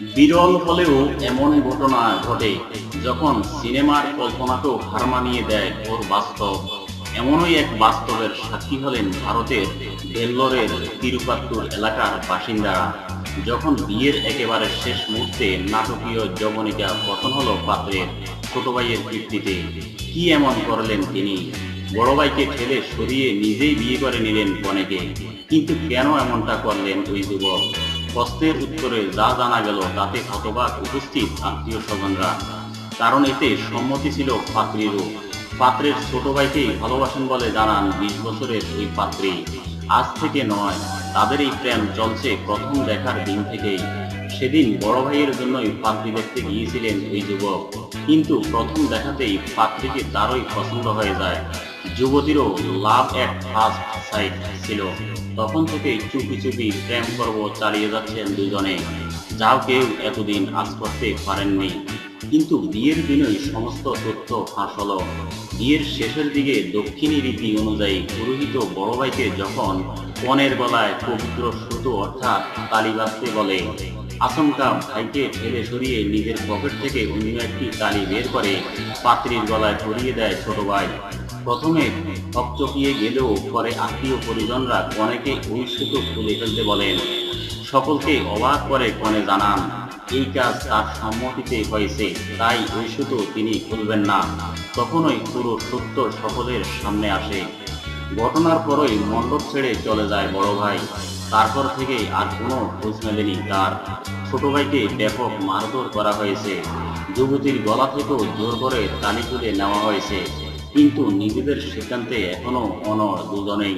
বিরল হলেও এমন ঘটনা ঘটে যখন সিনেমার কল্পনাকেও হার মানিয়ে দেয় ওর বাস্তব। এমনই এক বাস্তবের সাক্ষী হলেন ভারতের ভেল্লোরের তিরুপাত্তুর এলাকার বাসিন্দারা যখন বিয়ের একেবারে শেষ মুহূর্তে নাটকীয় যবনিকা পতন হলো পাত্রের ছোট ভাইয়ের কীর্তিতে, কি এমন করলেন তিনি? বড় ভাইকে ঠেলে সরিয়ে নিজেই বিয়ে করে নিলেন কনেকে কিন্তু কেন এমনটা করলেন ওই যুবক? প্রশ্নের উত্তরে যা জানা গেল তাতে হতবাক উপস্থিত আত্মীয় স্বজনরা। কারণ এতে সম্মতি ছিল পাত্রীরও পাত্রের ছোট ভাইকেই ভালোবাসেন বলে জানান বিশ বছরের ওই পাত্রী। আজ থেকে নয়, তাদের এই প্রেম চলছে প্রথম দেখার দিন থেকেই। সেদিন বড় ভাইয়ের জন্যই পাত্রী দেখতে গিয়েছিলেন ওই যুবক। কিন্তু প্রথম দেখাতেই পাত্রীকে তারই পছন্দ হয়ে যায়। যুবতীরও লাভ এক ফার্স্ট সাইট ছিল। তখন থেকেই চুপি চুপি প্রেম পর্ব চালিয়ে যাচ্ছেন দুজনে। যাও কেউ এতদিন আজ করতে পারেননি। কিন্তু বিয়ের দিনই সমস্ত তথ্য ফাঁস হলো। বিয়ের শেষের দিকে দক্ষিণী রীতি অনুযায়ী পুরোহিত বড় ভাইকে যখন কনের গলায় পবিত্র সুতো অর্থাৎ তালি বাঁধতে বলে, আচমকা ভাইকে ফেলে সরিয়ে নিজের পকেট থেকে অন্য একটি তালি বের করে পাত্রীর গলায় ধরিয়ে দেয় ছোট ভাই। প্রথমে হকচকিয়ে গেলেও পরে আত্মীয় পরিজনরা কনেকে সুতো খুলে ফেলতে বলেন। সকলকে অবাক করে কনে জানান, এই কাজ তার সম্মতিতে হয়েছে, তাই সুতো তিনি খুলবেন না। তখনই পুরো সত্য সকলের সামনে আসে। ঘটনার পরই মণ্ডপ ছেড়ে চলে যায় বড় ভাই। তারপর থেকে আর কোনো খোঁজ মেলেনি তার। ছোট ভাইকে ব্যাপক মারধর করা হয়েছে। যুবতীর গলা থেকেও জোর করে তালি তুলে নেওয়া হয়েছে। কিন্তু নিজেদের সিদ্ধান্তে এখনও অনড় দুজনেই